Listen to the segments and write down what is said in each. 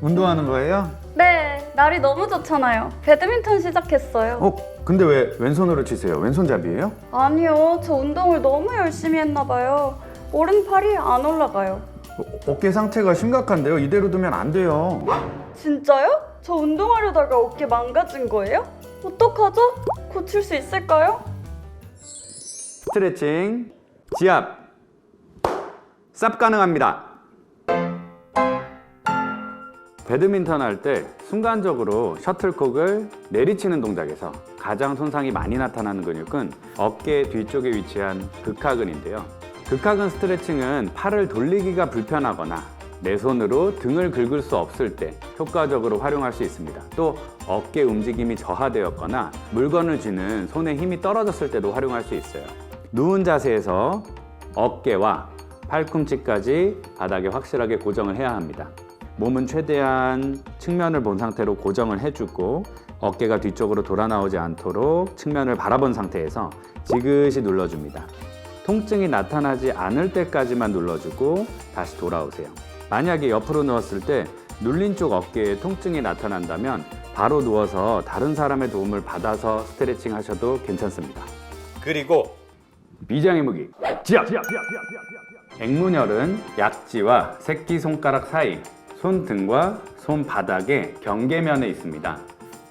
운동하는 거예요? 네, 날이 너무 좋잖아요. 배드민턴 시작했어요. 어, 근데 왜 왼손으로 치세요? 왼손잡이에요? 아니요, 저 운동을 너무 열심히 했나 봐요. 오른팔이 안 올라가요. 어, 어깨 상태가 심각한데요. 이대로 두면 안 돼요. 진짜요? 저 운동하려다가 어깨 망가진 거예요? 어떡하죠? 고칠 수 있을까요? 스트레칭, 지압, 쌉 가능합니다. 배드민턴 할 때 순간적으로 셔틀콕을 내리치는 동작에서 가장 손상이 많이 나타나는 근육은 어깨 뒤쪽에 위치한 극하근인데요. 극하근 스트레칭은 팔을 돌리기가 불편하거나 내 손으로 등을 긁을 수 없을 때 효과적으로 활용할 수 있습니다. 또 어깨 움직임이 저하되었거나 물건을 쥐는 손의 힘이 떨어졌을 때도 활용할 수 있어요. 누운 자세에서 어깨와 팔꿈치까지 바닥에 확실하게 고정을 해야 합니다. 몸은 최대한 측면을 본 상태로 고정을 해주고 어깨가 뒤쪽으로 돌아 나오지 않도록 측면을 바라본 상태에서 지그시 눌러줍니다. 통증이 나타나지 않을 때까지만 눌러주고 다시 돌아오세요. 만약에 옆으로 누웠을 때 눌린 쪽 어깨에 통증이 나타난다면 바로 누워서 다른 사람의 도움을 받아서 스트레칭 하셔도 괜찮습니다. 그리고 비장의 무기 지압! 앵문혈은 약지와 새끼손가락 사이, 손등과 손바닥의 경계면에 있습니다.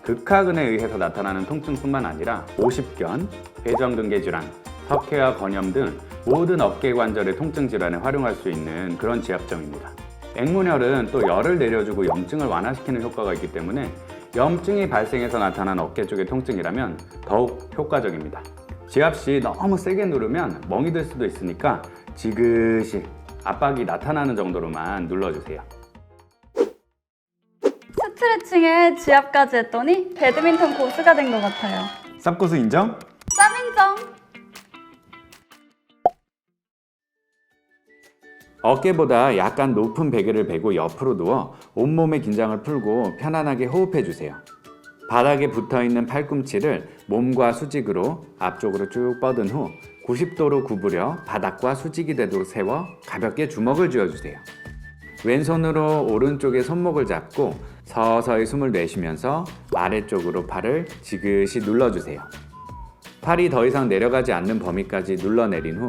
극하근에 의해서 나타나는 통증뿐만 아니라 오십견, 회전근개 질환, 석회와 건염 등 모든 어깨 관절의 통증 질환에 활용할 수 있는 그런 지압점입니다. 앵문혈은 또 열을 내려주고 염증을 완화시키는 효과가 있기 때문에 염증이 발생해서 나타난 어깨 쪽의 통증이라면 더욱 효과적입니다. 지압 시 너무 세게 누르면 멍이 들 수도 있으니까 지그시 압박이 나타나는 정도로만 눌러주세요. 스트레칭에 지압까지 했더니 배드민턴 고수가 된 것 같아요. 쌉고수 인정? 쌈인정! 어깨보다 약간 높은 베개를 베고 옆으로 누워 온몸의 긴장을 풀고 편안하게 호흡해 주세요. 바닥에 붙어 있는 팔꿈치를 몸과 수직으로 앞쪽으로 쭉 뻗은 후 90도로 구부려 바닥과 수직이 되도록 세워 가볍게 주먹을 쥐어 주세요. 왼손으로 오른쪽의 손목을 잡고 서서히 숨을 내쉬면서 아래쪽으로 팔을 지그시 눌러주세요. 팔이 더 이상 내려가지 않는 범위까지 눌러내린 후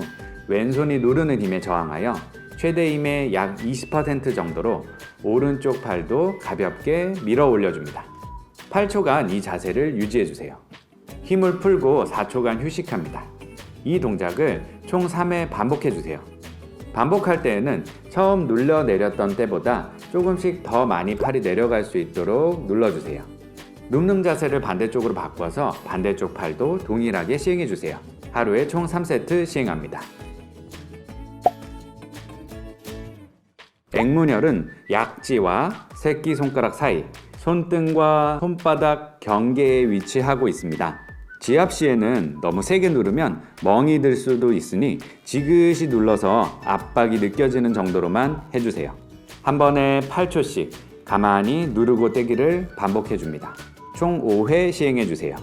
왼손이 누르는 힘에 저항하여 최대 힘의 약 20% 정도로 오른쪽 팔도 가볍게 밀어 올려줍니다. 8초간 이 자세를 유지해주세요. 힘을 풀고 4초간 휴식합니다. 이 동작을 총 3회 반복해주세요. 반복할 때에는 처음 눌러 내렸던 때보다 조금씩 더 많이 팔이 내려갈 수 있도록 눌러주세요. 눕는 자세를 반대쪽으로 바꿔서 반대쪽 팔도 동일하게 시행해주세요. 하루에 총 3세트 시행합니다. 앵문혈은 약지와 새끼손가락 사이, 손등과 손바닥 경계에 위치하고 있습니다. 지압 시에는 너무 세게 누르면 멍이 들 수도 있으니 지그시 눌러서 압박이 느껴지는 정도로만 해주세요. 한 번에 8초씩 가만히 누르고 떼기를 반복해 줍니다. 총 5회 시행해 주세요.